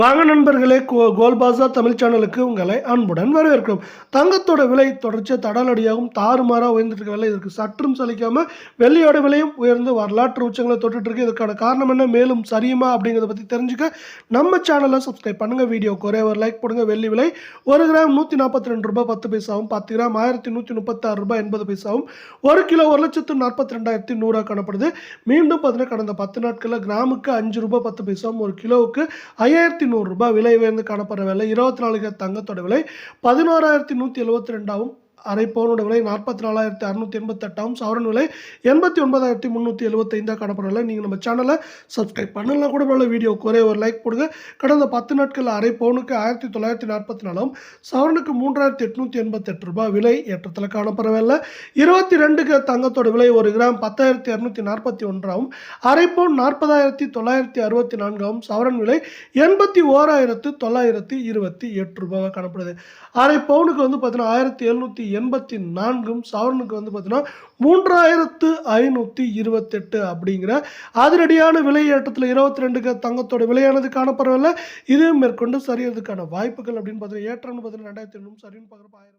வாங்க நண்பர்களே கோ கோல்பாசா தமிழ் சேனலுக்கு உங்களை அன்புடன் வரவேற்கிறோம். தங்கத்தோட விலை தொடர்ச்சியாக தடாலடியாகவும் தாறுமாறாக உயர்ந்துட்டு இருக்க விலை இதற்கு சற்றும் சலிக்காமல் வெள்ளியோட விலையும் உயர்ந்து வரலாற்று உச்சங்களை தொட்டுட்ருக்கு இதுக்கான காரணம் என்ன? மேலும் சரியுமா அப்படிங்கிறத பற்றி தெரிஞ்சுக்க நம்ம சேனலை சப்ஸ்கிரைப் பண்ணுங்கள் வீடியோக்கு ஒரே ஒரு லைக் போடுங்க. வெள்ளி விலை ஒரு கிராம் நூற்றி நாற்பத்தி ரெண்டு ரூபாய் பத்து பைசாவும் பத்து கிராம் ஆயிரத்தி நூற்றி முப்பத்தாறு ரூபாய் எண்பது பைசாவும் ஒரு கிலோ ஒரு லட்சத்து நாற்பத்தி ரெண்டாயிரத்தி நூறாக காணப்படுது. மீண்டும் பார்த்தீங்கன்னா கடந்த பத்து நாட்களில் கிராமுக்கு அஞ்சு ரூபாய் பத்து பைசாவும் ஒரு கிலோவுக்கு ஐயாயிரத்தி நூறுரூபா விலை உயர்ந்து காணப்படுற விலை இருபத்தி நாலு தங்கத்தோட விலை பதினோராயிரத்தி நூற்றி எழுபத்தி ரெண்டாகவும் அரை பவுனோட விலை நாற்பத்தி நாலாயிரத்தி அறுநூத்தி எண்பத்தெட்டாம் சவரன் விலை எண்பத்தி ஒன்பதாயிரத்தி முந்நூற்றி எழுபத்தைந்தாக காணப்படுற நீங்கள் நம்ம சேனலை சப்ஸ்கிரைப் பண்ணலாம் கூட உள்ள வீடியோ குறைய ஒரு லைக் போடுங்க. கடந்த பத்து நாட்களில் அரை பவுனுக்கு ஆயிரத்தி தொள்ளாயிரத்தி நாற்பத்தி நாலும் சவரனுக்கு மூன்றாயிரத்தி எட்நூற்றி எண்பத்தெட்டு ரூபாய் விலை ஏற்றத்தில் காணப்படவில்லை. இருபத்தி ரெண்டுக்கு தங்கத்தோட விலை ஒரு கிராம் பத்தாயிரத்தி இரநூத்தி நாற்பத்தி ஒன்றாகவும் அரை பவுன் நாற்பதாயிரத்தி தொள்ளாயிரத்தி அறுபத்தி நான்காகவும் சவரன் விலை எண்பத்தி ஓராயிரத்து தொள்ளாயிரத்தி இருபத்தி எட்டு ரூபாவாக காணப்படுது. அரை பவுனுக்கு வந்து பார்த்தீங்கன்னா ஆயிரத்தி எழுநூற்றி எண்பத்தி நான்கும் சவரனுக்கு வந்து பார்த்தீங்கன்னா மூன்றாயிரத்து ஐநூற்றி இருபத்தெட்டு அப்படிங்கிற அதிரடியான விலை ஏற்றத்தில் இருபத்தி ரெண்டுக்கு தங்கத்தோட விலையானது காணப்படவில்லை. இது மேற்கொண்டு சரியறதுக்கான வாய்ப்புகள் அப்படின்னு பார்த்தீங்கன்னா ஏற்றம்னு பார்த்தீங்கன்னா ரெண்டாயிரத்தி எண்ணூறு சரின்னு பார்க்குறப்ப ஆயிரம்